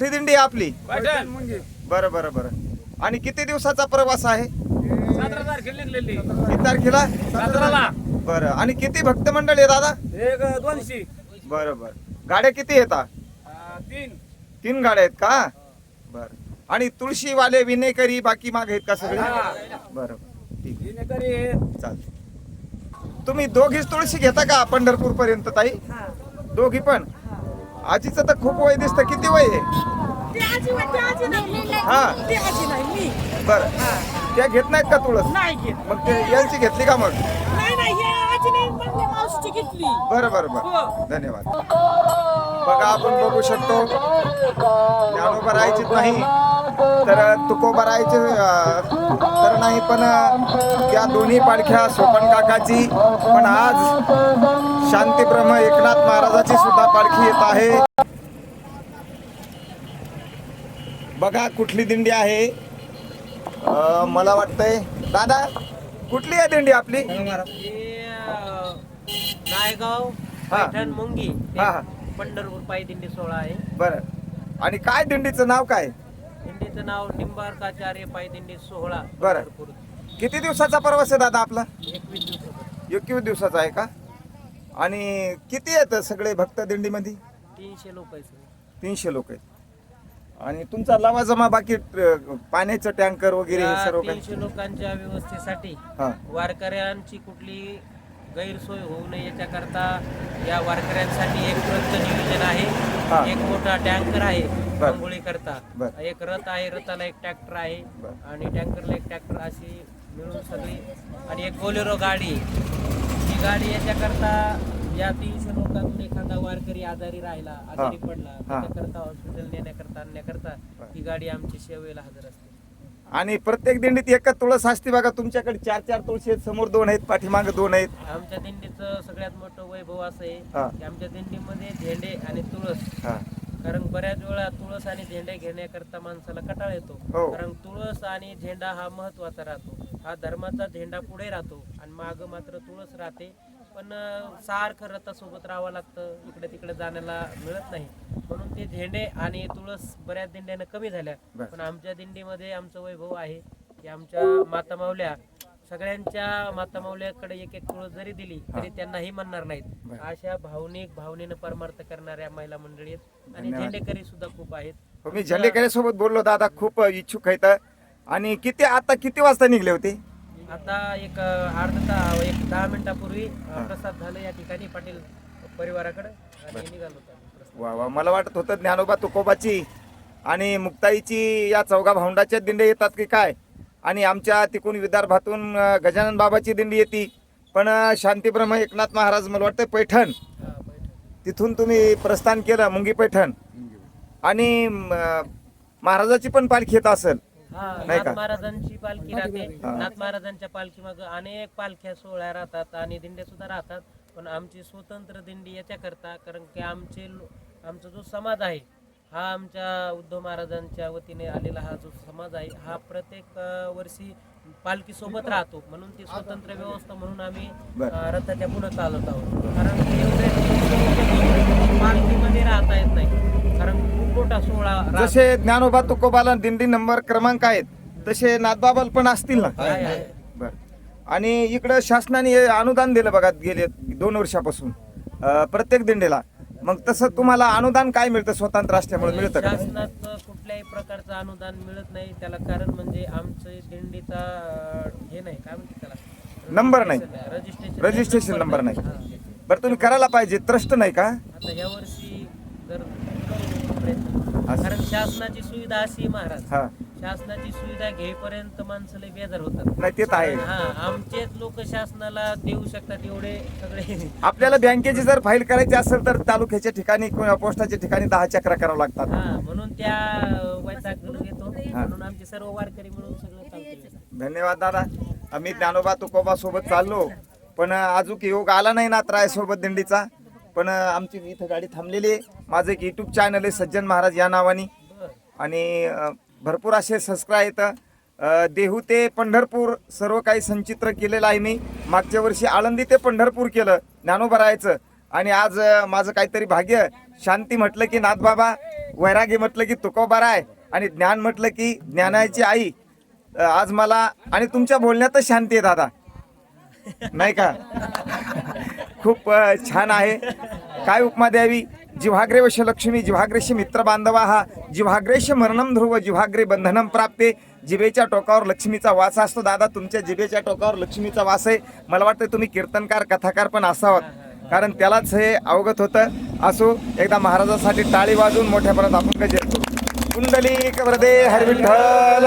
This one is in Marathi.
कुठली दिंडी आहे आपली. बरं बरं बरं. आणि किती दिवसाचा प्रवास आहे? किती तारखेला? बरं. आणि किती भक्त मंडळ आहे दादा? एक दोनशे. बरं बरं. गाड्या किती येतात तीन. तीन गाड्या आहेत का? बरं. आणि तुळशीवाले विनेकरी बाकी मागे आहेत का सगळे? हा. बरं ठीक. चालते तुम्ही दोघीच तुळशी घेता का पंढरपूर पर्यंत ताई दोघी पण? आजीचं तर खूप वय दिसतं. किती वय आहे? हा. बरं. त्या घेत नाहीत का तुळस? मग ते यांची घेतली का मग? हे बरं बरं बरं. धन्यवाद. बघा आपण बघू शकतो. ज्ञानोबा राहायचीच नाही तर तुकोबा राहायचे तर नाही पण त्या दोन्ही पालख्या सोपन काकाची पण आज शांतीब्रह्म एकनाथ महाराजाची सुद्धा पालखी येत आहे. बघा कुठली दिंडी आहे. अं, मला वाटतंय दादा कुठली आहे दिंडी आपली? नायगाव हा. पैठण मुंगी. हा, हा. पंढरपूर पायी दिंडी सोहळा आहे. बरं. आणि काय दिंडीचं नाव काय? दिंडीचं नाव निंबार्काचार्य पायी दिंडी सोहळा. बरं. पंढरपूर किती दिवसाचा प्रवास आहे दादा आपला? एकवीस दिवसाचा. एकवीस दिवसाचा आहे का? आणि किती येतं सगळे भक्त दिंडीमध्ये? तीनशे लोक आहेत. तीनशे लोक आहेत. आणि तुमचा लवाजमा बाकी अं, पाण्याचं टँकर वगैरे हे या सर्व काही तीनशे लोकांच्या व्यवस्थेसाठी हा वारकऱ्यांची कुठली गैरसोय होऊ नये याच्याकरता या वारकऱ्यांसाठी एक रथ नियोजन हा. आहे एक मोठा टँकर आहे बर. आंघोळी करता बर. एक रथ आहे रथाला एक ट्रॅक्टर आहे बर. आणि टँकरला एक ट्रॅक्टर अशी मिळून सगळी आणि एक बोलेरो गाडी ही गाडी याच्याकरता या तीनशे लोकांतून एखादा वारकरी आजारी राहिला आजारी पडला. त्याच्याकरता हॉस्पिटल नेण्याकरता आणण्याकरता ही गाडी आमची सेवेला हजर असते. आणि प्रत्येक दिंडीत एकच तुळस असते बघा तुमच्याकडे चार चार तुळशी आहेत समोर दोन आहेत पाठीमागे दोन आहेत. आमच्या दिंडीचं सगळ्यात मोठं वैभव असं. आहे की आमच्या दिंडीमध्ये झेंडे आणि तुळस. कारण बऱ्याच वेळा तुळस आणि झेंडे घेण्याकरता माणसाला कटाळ येतो. हो. कारण तुळस आणि झेंडा हा महत्त्वाचा राहतो. हा धर्माचा झेंडा पुढे राहतो आणि माग मात्र तुळस राहते. पण सारखं रथासोबत राहावं लागतं. इकडे तिकडे जाण्याला मिळत नाही. म्हणून ते झेंडे आणि तुळस बऱ्याच दिंड्यानं कमी झाल्या. पण आमच्या दिंडीमध्ये आमचं वैभव आहे की आमच्या माता माऊल्या सगळ्यांच्या माता माऊल्याकडे एक एक तुळस जरी दिली तरी त्यांनाही म्हणणार नाहीत. अशा भावनिक भावनेनं परमार्थ करणाऱ्या महिला मंडळी आहेत. आणि. झेंडेकरी सुद्धा खूप आहेत. हो, मी झेंडेकरे सोबत बोललो दादा खूप इच्छुक आहेत. आणि किती आता किती वाजता निघले होते? आता एक अर्धा ता एक दहा मिनिटापूर्वी. प्रसाद झालं या ठिकाणी पाटील परिवाराकडे आणि निघालो होतो. वा वा. मला वाटत होतं ज्ञानोबा तुकोबाची आणि मुक्ताईची या चौघा भाऊंडाच्या दिंडे येतात की काय? आणि आमच्या तिकून विदर्भातून अं, गजानन बाबाची दिंडी येते. पण अं, शांतीब्रह्म एकनाथ महाराज मला वाटतं पैठण. हा, बैठक. तिथून तुम्ही प्रस्थान केलं मुंगी पैठण. आणि महाराजाची पण पालखी येत असेल. नाही नाथ का? महाराजांची पालखी राहते हा. नाथ महाराजांच्या पालखी मग अनेक पालख्या सोहळ्या राहतात आणि दिंड्या सुद्धा राहतात पण आमची स्वतंत्र दिंडी याच्याकरता कारण की आमचे लो- आमचा जो समाज आहे हा आमच्या उद्धव महाराजांच्या वतीने आलेला हा जो समाज आहे हा प्रत्येक अं, वर्षी पालखी सोबत राहतो म्हणून ती स्वतंत्र व्यवस्था म्हणून आम्ही बरं. अं, रथाच्या पुढे चालत आहोत कारण एवढे पालखीमध्ये राहता येत नाही कारण खूप मोठा सोहळा राहतो. जसे ज्ञानोबा तुकोबाला दिंडी नंबर क्रमांक आहेत तसे नाथबाबाल पण असतील ना? आहे, आहे. बर. आणि इकडं शासनाने हे अनुदान दिलं बघा गेले दोन वर्षापासून अं, प्रत्येक दिंडीला. मग तसं तुम्हाला अनुदान काय मिळतं? स्वतंत्र असल्यामुळे मिळतं का? शासनात कुठल्याही प्रकारचं अनुदान मिळत नाही. त्याला कारण म्हणजे आमचं दिंडीचा अं, हे नाही. काय म्हणते त्याला? नंबर नाही. रजिस्ट्रेशन रजिस्ट्रेशन नंबर नाही. बरं तुम्ही करायला पाहिजे. ट्रस्ट नाही का? आता या वर्षी जर प्रयत्न असं. कारण शासनाची सुविधा अशी महाराज. हा. शासनाची सुविधा घेईपर्यंत माणसं लय बेजार होतात. नाही ते तर आहे. हा आमचेच लोक शासनाला देऊ शकतात एवढे सगळे. आपल्याला बँकेची जर फाईल करायची असेल तर तालुक्याच्या ठिकाणी किंवा पोस्टाच्या ठिकाणी दहा चक्रा करावं लागतात. हा म्हणून त्या वैताग घेतो. म्हणून आमचे सर्व वारकरी मिळून सगळं चालतं धन्यवाद दादा. आम्ही ज्ञानोबा तुकोबा सोबत चाललो पण अजून योग आला नाही ना त्राय सोबत दिंडीचा. पण आमची इथं गाडी थांबलेली आहे. माझं एक युट्यूब चॅनल आहे सज्जन महाराज या नावाने. आणि भरपूर असे सबस्क्राय आहेत. देहू ते पंढरपूर सर्व काही संचित्र केलेलं आहे मी. मागच्या वर्षी आळंदी ते पंढरपूर केलं ज्ञानोबा आणि आज माझं काहीतरी भाग्य शांती म्हटलं की नाथबाबा वैरागी म्हटलं की तुकोबाराय आणि ज्ञान म्हटलं की ज्ञानाची आई. आज मला आणि तुमच्या बोलण्यातच शांती आहे दादा. नाही का? खूप छान आहे. काय उपमा द्यावी? जिव्हाग्रे वश लक्ष्मी जिव्हाग्रेशी मित्र बांधवा हा. जिव्हाग्रेश मरणम ध्रुव जिव्हाग्रे बंधनम प्राप्ते. जिभेच्या टोकावर लक्ष्मीचा वास असतो. दादा तुमच्या जिभेच्या टोकावर लक्ष्मीचा वास आहे. मला वाटतं तुम्ही कीर्तनकार कथाकार पण असावात कारण त्यालाच हे अवगत होतं. असो एकदा महाराजासाठी टाळी वाजवून मोठ्यापर्यंत आपण गजर करू. कुंडली वरदे हरविठ्ठल.